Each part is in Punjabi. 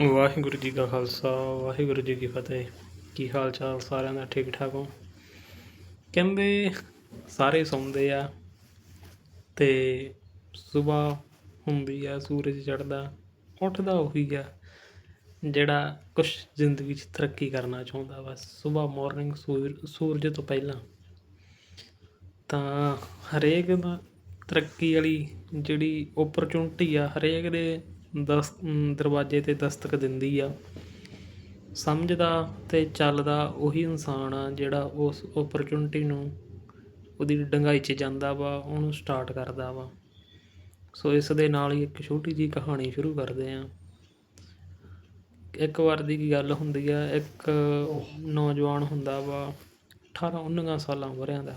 ਵਾਹਿਗੁਰੂ ਜੀ ਕਾ ਖਾਲਸਾ, ਵਾਹਿਗੁਰੂ ਜੀ ਕੀ ਫਤਿਹ। ਕੀ ਹਾਲ ਚਾਲ ਸਾਰਿਆਂ ਦਾ? ਠੀਕ ਠਾਕ ਹੋ? ਕਹਿੰਦੇ ਸਾਰੇ ਸੌਂਦੇ ਆ ਤੇ ਸਵੇਰ ਹੁੰਦੀ ਆ, ਸੂਰਜ ਚੜ੍ਹਦਾ, ਉੱਠਦਾ ਉਹੀ ਆ ਜਿਹੜਾ ਕੁਛ ਜ਼ਿੰਦਗੀ 'ਚ ਤਰੱਕੀ ਕਰਨਾ ਚਾਹੁੰਦਾ ਬਸ। ਸਵੇਰ ਮਾਰਨਿੰਗ ਸੂਰਜ ਤੋਂ ਪਹਿਲਾਂ ਤਾਂ ਹਰੇਕ ਦਾ ਤਰੱਕੀ ਵਾਲੀ ਜਿਹੜੀ ਓਪਰਚੁਨਿਟੀ ਆ, ਹਰੇਕ ਦੇ ਦਸ ਦਰਵਾਜ਼ੇ 'ਤੇ ਦਸਤਕ ਦਿੰਦੀ ਆ। ਸਮਝਦਾ ਅਤੇ ਚੱਲਦਾ ਉਹੀ ਇਨਸਾਨ ਆ ਜਿਹੜਾ ਉਸ ਓਪਰਚੁਨਿਟੀ ਨੂੰ ਉਹਦੀ ਡੂੰਘਾਈ 'ਚ ਜਾਂਦਾ ਵਾ, ਉਹਨੂੰ ਸਟਾਰਟ ਕਰਦਾ ਵਾ। ਸੋ ਇਸ ਦੇ ਨਾਲ ਹੀ ਇੱਕ ਛੋਟੀ ਜੀ ਕਹਾਣੀ ਸ਼ੁਰੂ ਕਰਦੇ ਹਾਂ ਇੱਕ ਵਾਰ ਦੀ ਗੱਲ ਹੁੰਦੀ ਆ, ਇੱਕ ਨੌਜਵਾਨ ਹੁੰਦਾ ਵਾ 18 19 ਸਾਲਾਂ ਵਰਿਆਂ ਦਾ।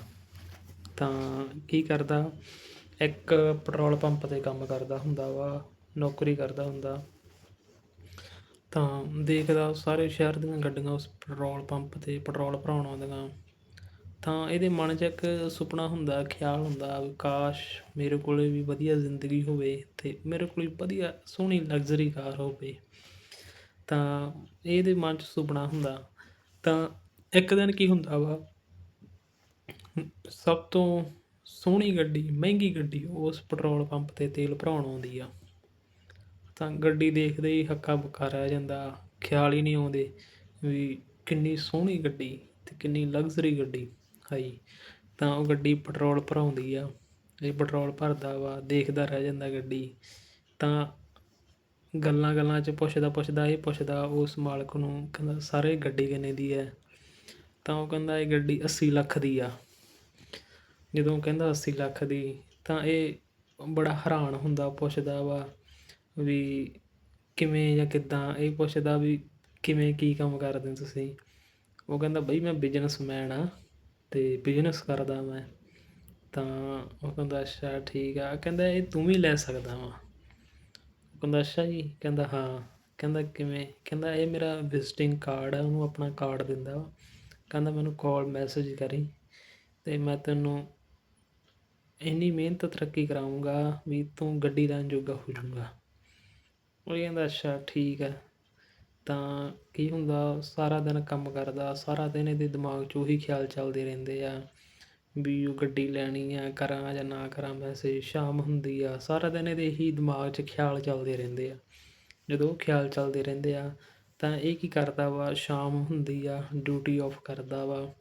ਤਾਂ ਕੀ ਕਰਦਾ, ਇੱਕ ਪੈਟਰੋਲ ਪੰਪ 'ਤੇ ਕੰਮ ਕਰਦਾ ਹੁੰਦਾ ਵਾ। ਨੌਕਰੀ ਕਰਦਾ ਹੁੰਦਾ। ਤਾਂ ਦੇਖਦਾ ਸਾਰੇ ਸ਼ਹਿਰ ਦੀਆਂ ਗੱਡੀਆਂ ਉਸ ਪੈਟਰੋਲ ਪੰਪ 'ਤੇ ਪੈਟਰੋਲ ਭਰਾਉਣ ਆਉਂਦੀਆਂ। ਤਾਂ ਇਹਦੇ ਮਨ 'ਚ ਇੱਕ ਸੁਪਨਾ ਹੁੰਦਾ, ਖਿਆਲ ਹੁੰਦਾ, ਵੀ ਕਾਸ਼ ਮੇਰੇ ਕੋਲ ਵੀ ਵਧੀਆ ਜ਼ਿੰਦਗੀ ਹੋਵੇ ਅਤੇ ਮੇਰੇ ਕੋਲ ਵਧੀਆ ਸੋਹਣੀ ਲਗਜ਼ਰੀ ਕਾਰ ਹੋਵੇ। ਤਾਂ ਇਹਦੇ ਮਨ 'ਚ ਸੁਪਨਾ ਹੁੰਦਾ। ਤਾਂ ਇੱਕ ਦਿਨ ਕੀ ਹੁੰਦਾ ਵਾ, ਸਭ ਤੋਂ ਸੋਹਣੀ ਗੱਡੀ, ਮਹਿੰਗੀ ਗੱਡੀ ਉਸ ਪੈਟਰੋਲ ਪੰਪ 'ਤੇ ਤੇਲ ਭਰਾਉਣ ਆਉਂਦੀ ਆ। ਤਾਂ ਗੱਡੀ ਦੇਖਦੇ ਹੀ ਹੱਕਾ ਬੱਕਾ ਰਹਿ ਜਾਂਦਾ, ਖਿਆਲ ਹੀ ਨਹੀਂ ਆਉਂਦੇ ਵੀ ਕਿੰਨੀ ਸੋਹਣੀ ਗੱਡੀ ਅਤੇ ਕਿੰਨੀ ਲਗਜ਼ਰੀ ਗੱਡੀ ਆਈ। ਤਾਂ ਉਹ ਗੱਡੀ ਪੈਟਰੋਲ ਭਰਾਉਂਦੀ ਆ ਇਹ ਪੈਟਰੋਲ ਭਰਦਾ ਵਾ, ਦੇਖਦਾ ਰਹਿ ਜਾਂਦਾ ਗੱਡੀ, ਤਾਂ ਗੱਲਾਂ ਗੱਲਾਂ 'ਚ ਪੁੱਛਦਾ ਪੁੱਛਦਾ ਇਹ ਪੁੱਛਦਾ ਉਸ ਮਾਲਕ ਨੂੰ ਕਹਿੰਦਾ, ਸਾਰੇ ਗੱਡੀ ਕਿੰਨੇ ਦੀ ਹੈ ਤਾਂ ਉਹ ਕਹਿੰਦਾ, ਇਹ ਗੱਡੀ 80 ਲੱਖ ਦੀ ਆ। ਜਦੋਂ ਕਹਿੰਦਾ 80 ਲੱਖ ਦੀ, ਤਾਂ ਇਹ ਬੜਾ ਹੈਰਾਨ ਹੁੰਦਾ ਪੁੱਛਦਾ ਵਾ ਵੀ ਕਿਵੇਂ ਜਾਂ ਕਿੱਦਾਂ ਇਹ ਪੁੱਛਦਾ ਵੀ ਕਿਵੇਂ ਕੀ ਕੰਮ ਕਰਦੇ ਹੋ ਤੁਸੀਂ? ਉਹ ਕਹਿੰਦਾ, ਬਈ ਮੈਂ ਬਿਜ਼ਨਸਮੈਨ ਹਾਂ ਅਤੇ ਬਿਜ਼ਨਸ ਕਰਦਾ ਮੈਂ। ਤਾਂ ਉਹ ਕਹਿੰਦਾ, ਅੱਛਾ, ਠੀਕ ਆ। ਕਹਿੰਦਾ, ਇਹ ਤੂੰ ਵੀ ਲੈ ਸਕਦਾ ਵਾ। ਉਹ ਕਹਿੰਦਾ, ਅੱਛਾ ਜੀ। ਕਹਿੰਦਾ, ਹਾਂ। ਕਹਿੰਦਾ, ਕਿਵੇਂ? ਕਹਿੰਦਾ, ਇਹ ਮੇਰਾ ਵਿਜ਼ਿਟਿੰਗ ਕਾਰਡ ਆ, ਉਹਨੂੰ ਆਪਣਾ ਕਾਰਡ ਦਿੰਦਾ ਵਾ। ਕਹਿੰਦਾ, ਮੈਨੂੰ ਕਾਲ ਮੈਸੇਜ ਕਰੀ ਅਤੇ ਮੈਂ ਤੈਨੂੰ ਇੰਨੀ ਮਿਹਨਤ ਤਰੱਕੀ ਕਰਾਉਂਗਾ ਵੀ ਤੂੰ ਗੱਡੀ ਲੈਣ ਜੋਗਾ ਹੋ ਜਾਊਗਾ। ਉਹ ਕਹਿੰਦਾ ਅੱਛਾ, ਠੀਕ ਹੈ। ਤਾਂ ਕੀ ਹੁੰਦਾ, ਸਾਰਾ ਦਿਨ ਕੰਮ ਕਰਦਾ, ਸਾਰਾ ਦਿਨ ਇਹਦੇ ਦਿਮਾਗ 'ਚ ਉਹੀ ਖਿਆਲ ਚੱਲਦੇ ਰਹਿੰਦੇ ਆ ਵੀ ਉਹ ਗੱਡੀ ਲੈਣੀ ਆ, ਕਰਾਂ ਜਾਂ ਨਾ ਕਰਾਂ ਵੈਸੇ ਸ਼ਾਮ ਹੁੰਦੀ ਆ, ਸਾਰਾ ਦਿਨ ਇਹਦੇ ਇਹੀ ਦਿਮਾਗ 'ਚ ਖਿਆਲ ਚੱਲਦੇ ਰਹਿੰਦੇ ਆ। ਜਦੋਂ ਉਹ ਖਿਆਲ ਚੱਲਦੇ ਰਹਿੰਦੇ ਆ, ਤਾਂ ਇਹ ਕੀ ਕਰਦਾ ਵਾ, ਸ਼ਾਮ ਹੁੰਦੀ ਆ ਡਿਊਟੀ ਆਫ ਕਰਦਾ ਵਾ।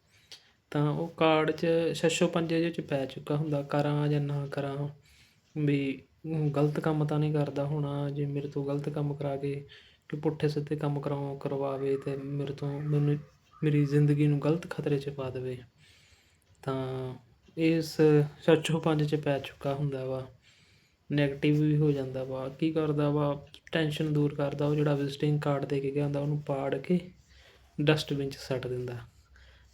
ਤਾਂ ਉਹ ਕਾਰਡ 'ਚ ਛੱਛੋ ਪੰਜੇ ਜਿਹੇ 'ਚ ਪੈ ਚੁੱਕਾ ਹੁੰਦਾ, ਕਰਾਂ ਜਾਂ ਨਾ ਕਰਾਂ। ਵੀ ਗਲਤ ਕੰਮ ਤਾਂ ਨਹੀਂ ਕਰਦਾ ਹੋਣਾ, ਜੇ ਮੇਰੇ ਤੋਂ ਗਲਤ ਕੰਮ ਕਰਾ ਕੇ ਕਿ ਪੁੱਠੇ ਸਿੱਧੇ ਕੰਮ ਕਰਾਉ, ਕਰਵਾਵੇ ਅਤੇ ਮੇਰੇ ਤੋਂ ਮੈਨੂੰ, ਮੇਰੀ ਜ਼ਿੰਦਗੀ ਨੂੰ ਗਲਤ ਖਤਰੇ 'ਚ ਪਾ ਦੇਵੇ, ਤਾਂ ਇਸ ਸੱਚੋ ਪੰਜ 'ਚ ਪੈ ਚੁੱਕਾ ਹੁੰਦਾ ਵਾ। ਨੈਗੇਟਿਵ ਵੀ ਹੋ ਜਾਂਦਾ ਵਾ। ਕੀ ਕਰਦਾ ਵਾ? ਟੈਨਸ਼ਨ ਦੂਰ ਕਰਦਾ। ਉਹ ਜਿਹੜਾ ਵਿਜ਼ਿਟਿੰਗ ਕਾਰਡ ਦੇ ਕੇ ਗਿਆ ਹੁੰਦਾ, ਉਹਨੂੰ ਪਾੜ ਕੇ ਡਸਟਬਿਨ 'ਚ ਸੱਟ ਦਿੰਦਾ।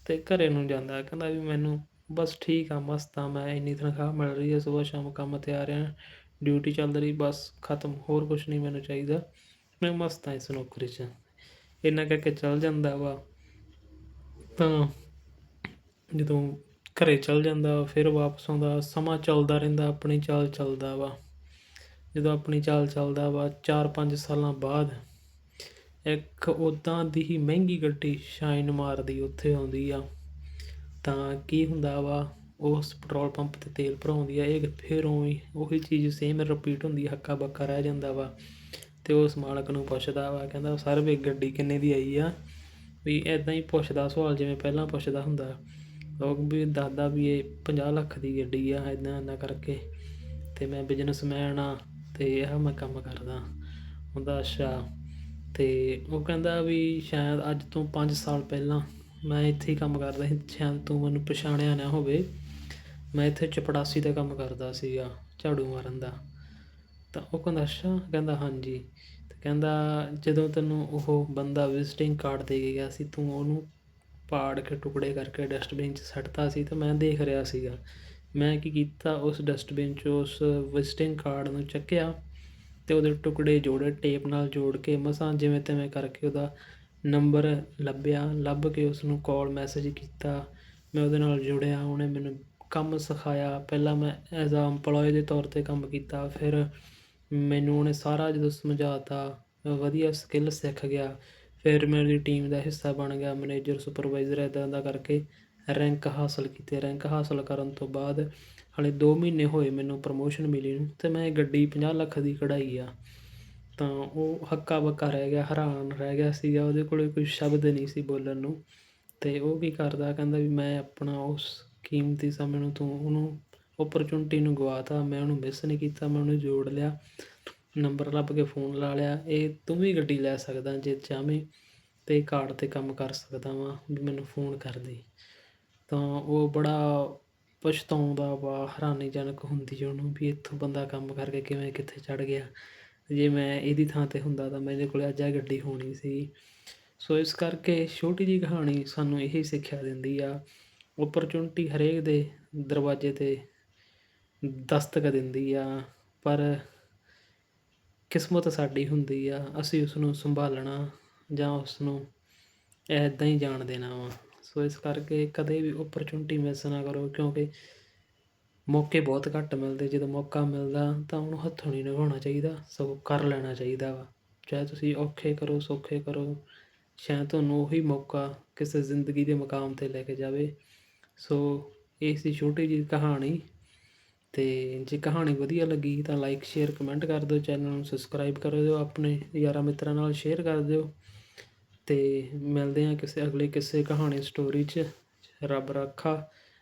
ਅਤੇ ਘਰ ਨੂੰ ਜਾਂਦਾ। ਕਹਿੰਦਾ ਵੀ ਮੈਨੂੰ ਬਸ ਠੀਕ ਆ, ਮਸਤ ਹਾਂ ਮੈਂ ਇੰਨੀ ਤਨਖਾਹ ਮਿਲ ਰਹੀ ਹੈ ਸਵੇਰ ਸ਼ਾਮ ਕੰਮ ਤੇ ਆ ਰਿਹਾ ਡਿਊਟੀ ਚੱਲ ਰਹੀ, ਬਸ ਖਤਮ, ਹੋਰ ਕੁਛ ਨਹੀਂ ਮੈਨੂੰ ਚਾਹੀਦਾ। ਮੈਂ ਮਸਤ ਹਾਂ ਇਸ ਨੌਕਰੀ 'ਚ, ਇੰਨਾ ਕਹਿ ਕੇ ਚੱਲ ਜਾਂਦਾ ਵਾ। ਤਾਂ ਜਦੋਂ ਘਰੇ ਚੱਲ ਜਾਂਦਾ, ਫਿਰ ਵਾਪਸ ਆਉਂਦਾ, ਸਮਾਂ ਚੱਲਦਾ ਰਹਿੰਦਾ, ਆਪਣੀ ਚਾਲ ਚੱਲਦਾ ਵਾ। ਜਦੋਂ ਆਪਣੀ ਚਾਲ ਚੱਲਦਾ ਵਾ 4-5 ਸਾਲਾਂ ਬਾਅਦ ਇੱਕ ਉਦਾਂ ਦੀ ਹੀ ਮਹਿੰਗੀ ਗੱਡੀ ਸ਼ਾਈਨ ਮਾਰਦੀ ਉੱਥੇ ਆਉਂਦੀ ਆ। ਤਾਂ ਕੀ ਹੁੰਦਾ ਵਾ, ਉਸ ਪੈਟਰੋਲ ਪੰਪ 'ਤੇ ਤੇਲ ਭਰਾਉਂਦੀ ਆ, ਇਹ ਫਿਰ ਉਵੇਂ ਉਹੀ ਚੀਜ਼ ਸੇਮ ਰਿਪੀਟ ਹੁੰਦੀ ਹੱਕਾ ਬੱਕਾ ਰਹਿ ਜਾਂਦਾ ਵਾ। ਅਤੇ ਉਸ ਮਾਲਕ ਨੂੰ ਪੁੱਛਦਾ ਵਾ, ਕਹਿੰਦਾ, ਸਰ, ਵੀ ਗੱਡੀ ਕਿੰਨੇ ਦੀ ਆਈ ਆ? ਵੀ ਇੱਦਾਂ ਹੀ ਪੁੱਛਦਾ, ਸਵਾਲ ਜਿਵੇਂ ਪਹਿਲਾਂ ਪੁੱਛਦਾ ਹੁੰਦਾ। ਲੋਕ ਵੀ ਦੱਸਦਾ ਵੀ ਇਹ 50 ਲੱਖ ਦੀ ਗੱਡੀ ਆ ਇੱਦਾਂ ਇਦਾਂ ਕਰਕੇ। ਅਤੇ ਮੈਂ ਬਿਜ਼ਨਸਮੈਨ ਆ ਅਤੇ ਇਹ ਮੈਂ ਕੰਮ ਕਰਦਾ। ਹੁੰਦਾ ਅੱਛਾ। ਅਤੇ ਉਹ ਕਹਿੰਦਾ ਵੀ ਸ਼ਾਇਦ ਅੱਜ ਤੋਂ ਪੰਜ ਸਾਲ ਪਹਿਲਾਂ ਮੈਂ ਇੱਥੇ ਹੀ ਕੰਮ ਕਰਦਾ ਸੀ, ਸ਼ਾਇਦ ਤੂੰ ਮੈਨੂੰ ਪਛਾਣਿਆ ਨਾ ਹੋਵੇ। ਮੈਂ ਇੱਥੇ ਚਪੜਾਸੀ ਦਾ ਕੰਮ ਕਰਦਾ ਸੀਗਾ, ਝਾੜੂ ਮਾਰਨ ਦਾ। ਤਾਂ ਉਹ ਕਹਿੰਦਾ, ਅੱਛਾ। ਕਹਿੰਦਾ, ਹਾਂਜੀ। ਤੇ ਕਹਿੰਦਾ, ਜਦੋਂ ਤੈਨੂੰ ਉਹ ਬੰਦਾ ਵਿਜ਼ਿਟਿੰਗ ਕਾਰਡ ਦੇ ਕੇ ਗਿਆ ਸੀ, ਤੂੰ ਉਹਨੂੰ ਪਾੜ ਕੇ ਟੁਕੜੇ ਕਰਕੇ ਡਸਟਬਿਨ 'ਚ ਸੱਟਤਾ ਸੀ। ਤਾਂ ਮੈਂ ਦੇਖ ਰਿਹਾ ਸੀਗਾ। ਮੈਂ ਕੀ ਕੀਤਾ, ਉਸ ਡਸਟਬਿਨ 'ਚ ਉਸ ਵਿਜ਼ਿਟਿੰਗ ਕਾਰਡ ਨੂੰ ਚੱਕਿਆ ਤੇ ਉਹਦੇ ਟੁਕੜੇ ਜੋੜੇ, ਟੇਪ ਨਾਲ ਜੋੜ ਕੇ, ਮਸਾਂ ਜਿਵੇਂ ਤਿਵੇਂ ਕਰਕੇ ਉਹਦਾ ਨੰਬਰ ਲੱਭਿਆ, ਲੱਭ ਕੇ ਉਸਨੂੰ ਕਾਲ ਮੈਸੇਜ ਕੀਤਾ। ਮੈਂ ਉਹਦੇ ਨਾਲ ਜੁੜਿਆ, ਉਹਨੇ ਮੈਨੂੰ ਕੰਮ ਸਿਖਾਇਆ। ਪਹਿਲਾਂ ਮੈਂ ਐਜ਼ ਆ EMPLOYE ਦੇ ਤੌਰ 'ਤੇ ਕੰਮ ਕੀਤਾ, ਫਿਰ ਮੈਨੂੰ ਉਹਨੇ ਸਾਰਾ ਜਦੋਂ ਸਮਝਾ ਤਾ ਵਧੀਆ ਸਕਿੱਲ ਸਿੱਖ ਗਿਆ। ਫਿਰ ਮੇਰੀ ਟੀਮ ਦਾ ਹਿੱਸਾ ਬਣ ਗਿਆ ਮੈਨੇਜਰ ਸੁਪਰਵਾਈਜ਼ਰ ਇੱਦਾਂ ਦਾ ਕਰਕੇ ਰੈਂਕ ਹਾਸਲ ਕੀਤੇ। ਰੈਂਕ ਹਾਸਲ ਕਰਨ ਤੋਂ ਬਾਅਦ ਹਾਲੇ 2 ਮਹੀਨੇ ਹੋਏ ਮੈਨੂੰ ਪ੍ਰਮੋਸ਼ਨ ਮਿਲੀ ਨੂੰ ਅਤੇ ਮੈਂ ਗੱਡੀ 50 ਲੱਖ ਦੀ ਕਢਾਈ ਆ। ਤਾਂ ਉਹ ਹੱਕਾ ਬੱਕਾ ਰਹਿ ਗਿਆ, ਹੈਰਾਨ ਰਹਿ ਗਿਆ ਸੀਗਾ, ਉਹਦੇ ਕੋਲ ਕੋਈ ਸ਼ਬਦ ਨਹੀਂ ਸੀ ਬੋਲਣ ਨੂੰ। ਅਤੇ ਉਹ ਕੀ ਕਰਦਾ, ਕਹਿੰਦਾ ਵੀ ਮੈਂ ਆਪਣਾ ਉਸ ਕੀਮਤੀ ਸਮੇਂ ਨੂੰ ਤੂੰ ਉਹਨੂੰ ਓਪਰਚੁਨਿਟੀ ਨੂੰ ਗਵਾ ਤਾ ਮੈਂ ਉਹਨੂੰ ਮਿਸ ਨਹੀਂ ਕੀਤਾ, ਮੈਂ ਉਹਨੂੰ ਜੋੜ ਲਿਆ ਨੰਬਰ ਲੱਭ ਕੇ ਫੋਨ ਲਾ ਲਿਆ, ਇਹ ਤੂੰ ਵੀ ਗੱਡੀ ਲੈ ਸਕਦਾ, ਜੇ ਚਾਹਵੇਂ ਅਤੇ ਕਾਰਡ 'ਤੇ ਕੰਮ ਕਰ ਸਕਦਾ ਵਾਂ, ਵੀ ਮੈਨੂੰ ਫੋਨ ਕਰ ਦੇ। ਤਾਂ ਉਹ ਬੜਾ ਪਛਤਾਉਂਦਾ ਵਾ, ਹੈਰਾਨੀਜਨਕ ਹੁੰਦੀ ਉਹਨੂੰ ਵੀ ਇੱਥੋਂ ਬੰਦਾ ਕੰਮ ਕਰਕੇ ਕਿਵੇਂ ਕਿੱਥੇ ਚੜ ਗਿਆ। ਜੇ ਮੈਂ ਇਹਦੀ ਥਾਂ 'ਤੇ ਹੁੰਦਾ ਤਾਂ ਮੇਰੇ ਕੋਲ ਅੱਜ ਇਹ ਗੱਡੀ ਹੋਣੀ ਸੀ। ਸੋ ਇਸ ਕਰਕੇ ਛੋਟੀ ਜਿਹੀ ਕਹਾਣੀ ਸਾਨੂੰ ਇਹੀ ਸਿੱਖਿਆ ਦਿੰਦੀ ਆ। ਓਪਰਚੁਨਿਟੀ ਹਰੇਕ ਦੇ ਦਰਵਾਜ਼ੇ 'ਤੇ ਦਸਤਕ ਦਿੰਦੀ ਆ, ਪਰ ਕਿਸਮਤ ਸਾਡੀ ਹੁੰਦੀ ਆ, ਅਸੀਂ ਉਸ ਨੂੰ ਸੰਭਾਲਣਾ ਜਾਂ ਉਸ ਨੂੰ ਇੱਦਾਂ ਹੀ ਜਾਣ ਦੇਣਾ ਵਾ। ਸੋ ਇਸ ਕਰਕੇ ਕਦੇ ਵੀ ਓਪਰਚੁਨਿਟੀ ਮਿਸ ਨਾ ਕਰੋ, ਕਿਉਂਕਿ ਮੌਕੇ ਬਹੁਤ ਘੱਟ ਮਿਲਦੇ, ਜਦੋਂ ਮੌਕਾ ਮਿਲਦਾ ਤਾਂ ਉਹਨੂੰ ਹੱਥੋਂ ਨਹੀਂ ਨਿਭਾਉਣਾ ਚਾਹੀਦਾ, ਸਗੋਂ ਕਰ ਲੈਣਾ ਚਾਹੀਦਾ ਵਾ। ਚਾਹੇ ਤੁਸੀਂ ਔਖੇ ਕਰੋ, ਸੌਖੇ ਕਰੋ, ਸ਼ਾਇਦ ਤੁਹਾਨੂੰ ਉਹੀ ਮੌਕਾ ਕਿਸੇ ਜ਼ਿੰਦਗੀ ਦੇ ਮੁਕਾਮ 'ਤੇ ਲੈ ਕੇ ਜਾਵੇ। ਸੋ, ਇਹ ਸੀ ਛੋਟੀ ਜਿਹੀ ਕਹਾਣੀ। ਅਤੇ ਜੇ ਕਹਾਣੀ ਵਧੀਆ ਲੱਗੀ ਤਾਂ ਲਾਈਕ ਸ਼ੇਅਰ ਕਮੈਂਟ ਕਰ ਦਿਓ ਚੈਨਲ ਨੂੰ ਸਬਸਕ੍ਰਾਈਬ ਕਰ ਦਿਓ, ਆਪਣੇ ਯਾਰਾਂ ਮਿੱਤਰਾਂ ਨਾਲ ਸ਼ੇਅਰ ਕਰ ਦਿਓ। ਅਤੇ ਮਿਲਦੇ ਹਾਂ ਕਿਸੇ ਅਗਲੇ ਕਿਸੇ ਕਹਾਣੀ ਸਟੋਰੀ 'ਚ। ਰੱਬ ਰਾਖਾ।